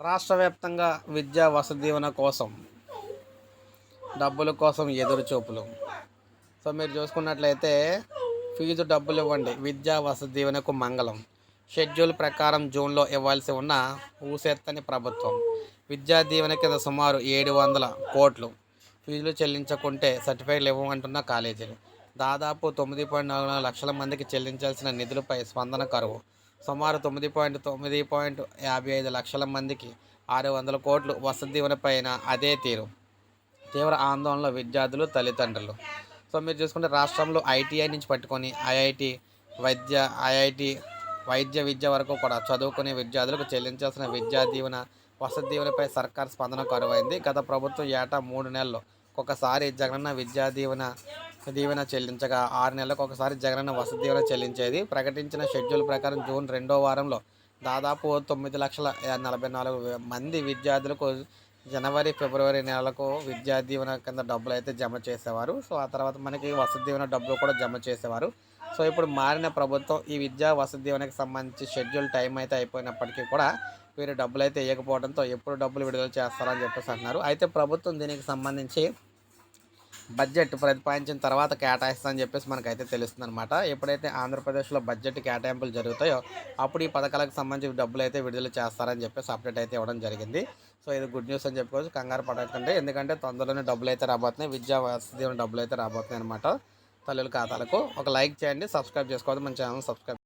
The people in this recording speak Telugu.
రాష్ట్ర వ్యాప్తంగా విద్యా వసదీవన కోసం డబ్బుల కోసం ఎదురు చూపులు. సో మీరు చూసుకున్నట్లయితే ఫీజు డబ్బులు ఇవ్వండి విద్యా వసతి దీవెనకు మంగళం. షెడ్యూల్ ప్రకారం జూన్లో ఇవ్వాల్సి ఉన్న ఊసెత్తని ప్రభుత్వం. విద్యా దీవెన కింద సుమారు ఏడు వందల కోట్లు ఫీజులు చెల్లించకుంటే సర్టిఫికేట్లు ఇవ్వమంటున్న కాలేజీలు. దాదాపు తొమ్మిది పాయింట్ నాలుగు లక్షల మందికి చెల్లించాల్సిన నిధులపై స్పందన కరువు. సుమారు తొమ్మిది పాయింట్ తొమ్మిది పాయింట్ యాభై ఐదు లక్షల మందికి ఆరు వందల కోట్లు వసతి దీవెనపైన అదే తీరు. తీవ్ర ఆందోళనలో విద్యార్థులు తల్లిదండ్రులు. సో మీరు చూసుకుంటే రాష్ట్రంలో ఐటీఐ నుంచి పట్టుకొని ఐఐటి వైద్య ఐఐటి వైద్య విద్య వరకు కూడా చదువుకునే విద్యార్థులకు చెల్లించాల్సిన విద్యా దీవెన వసతి దీవెనపై సర్కార్ స్పందన కరువైంది. గత ప్రభుత్వం ఏటా మూడు నెలలు ఒకసారి జగనన్న విద్యా దీవెన దీవెన చెల్లించగా ఆరు నెలలకు ఒకసారి జగనన్న వసతి దీవెన చెల్లించేది. ప్రకటించిన షెడ్యూల్ ప్రకారం జూన్ రెండో వారంలో దాదాపు తొమ్మిది లక్షల నలభై నాలుగు మంది విద్యార్థులకు జనవరి ఫిబ్రవరి నెలలకు విద్యా దీవెన కింద డబ్బులు అయితే జమ చేసేవారు. సో ఆ తర్వాత మనకి వసతి దీవెన డబ్బులు కూడా జమ చేసేవారు. సో ఇప్పుడు మారిన ప్రభుత్వం ఈ విద్యా వసతి దీవెనకి సంబంధించి షెడ్యూల్ టైం అయితే అయిపోయినప్పటికీ కూడా వీరు డబ్బులు అయితే ఇవ్వకపోవడంతో ఎప్పుడు డబ్బులు విడుదల చేస్తారని చెప్పేసి అంటున్నారు. అయితే ప్రభుత్వం దీనికి సంబంధించి బడ్జెట్ ప్రతిపాదించిన తర్వాత కేటాయిస్తుందని చెప్పేసి మనకైతే తెలుస్తుంది అనమాట ఎప్పుడైతే ఆంధ్రప్రదేశ్లో బడ్జెట్ కేటాయింపులు జరుగుతాయో అప్పుడు ఈ పథకాలకు సంబంధించి డబ్బులు అయితే విడుదల చేస్తారని చెప్పేసి అప్డేట్ అయితే ఇవ్వడం జరిగింది. సో ఇది గుడ్ న్యూస్ అని చెప్పుకోవచ్చు. కంగారు పడకండి. ఎందుకంటే తొందరలోనే డబ్బులు అయితే రాబోతున్నాయి. విద్యా వసతి డబ్బులు అయితే రాబోతున్నాయి అనమాట తల్లుల ఖాతాలకు ఒక లైక్ చేయండి. సబ్స్క్రైబ్ చేసుకోవద్దు. మన ఛానల్ సబ్స్క్రైబ్